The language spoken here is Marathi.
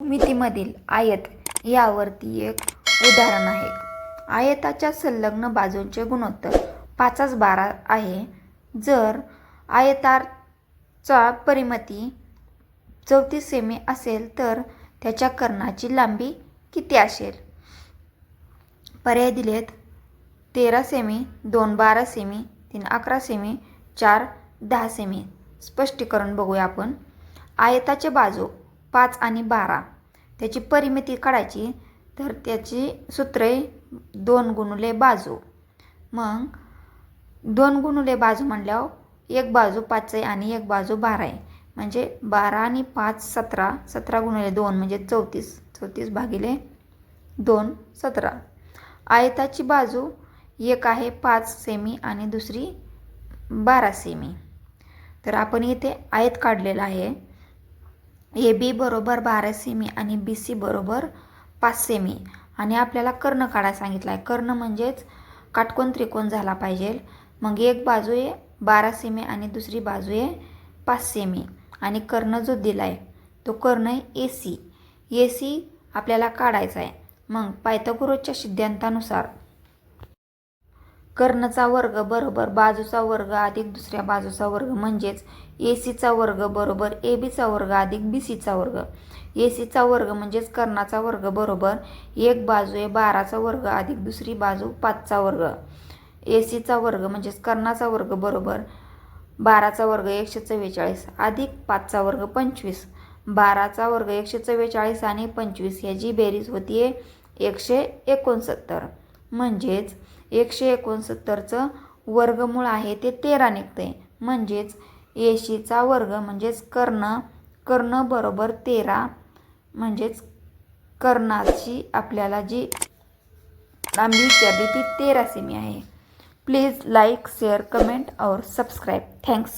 भूमितीमधील आयत यावरती एक उदाहरण आहे. आयताच्या संलग्न बाजूंचे गुणोत्तर पाचास बारा आहे. जर आयताचा परिमिती चौतीस सेमी असेल तर त्याच्या कर्णाची लांबी किती असेल? पर्याय दिलेत. तेरा सेमी दोन बारा सेमी तीन अकरा सेमी चार दहा सेमी. स्पष्टीकरण बघूया आपण. आयताचे बाजू पाच आणि बारा. त्याची परिमिती काढायची तर त्याची सूत्रे दोन गुणुले बाजू. मग दोन गुणुले बाजू म्हणल्यावर एक बाजू पाच आहे आणि एक बाजू बारा आहे. म्हणजे बारा आणि पाच सतरा सतरा गुणुले दोन म्हणजे चौतीस. चौतीस भागिले दोन सतरा. आयताची बाजू एक आहे पाच सेमी आणि दुसरी बारा सेमी. तर आपण इथे आयत काढलेला आहे. ए बी बरोबर बारा सेमी आणि बी सी बरोबर पाच सेमी आणि आपल्याला कर्ण काढायला सांगितलं आहे कर्ण म्हणजेच काटकोन त्रिकोण झाला पाहिजे. मग एक बाजू आहे बारा सेमी आणि दुसरी बाजू आहे पाच सेमी आणि कर्ण जो दिला आहे तो कर्ण आहे ए सी. ए सी आपल्याला काढायचा आहे मग पायथागोरसच्या सिद्धांतानुसार कर्णचा वर्ग बरोबर बाजूचा वर्ग अधिक दुसऱ्या बाजूचा वर्ग म्हणजेच ए सीचा वर्ग बरोबर ए बीचा वर्ग अधिक बी सीचा वर्ग. ए सीचा वर्ग म्हणजेच कर्णाचा वर्ग बरोबर एक बाजू आहे बाराचा वर्ग अधिक दुसरी बाजू पाचचा वर्ग. ए सीचा वर्ग म्हणजेच कर्णाचा वर्ग बरोबर बाराचा वर्ग एकशे चव्वेचाळीस अधिक पाचचा वर्ग पंचवीस. बाराचा वर्ग एकशे चव्वेचाळीस आणि पंचवीस ह्याची बेरीज होती आहे एकशे एकोणसत्तर. म्हणजेच एकशे एकोणसत्तरचं वर्गमूळ आहे ते तेरा निघते म्हणजेच एशीचा वर्ग म्हणजेच कर्ण कर्ण बरोबर तेरा म्हणजेच कर्णाची आपल्याला जी लांबी विचारली ती तेरा सेमी आहे. प्लीज लाईक शेअर कमेंट और सबस्क्राईब. थँक्स.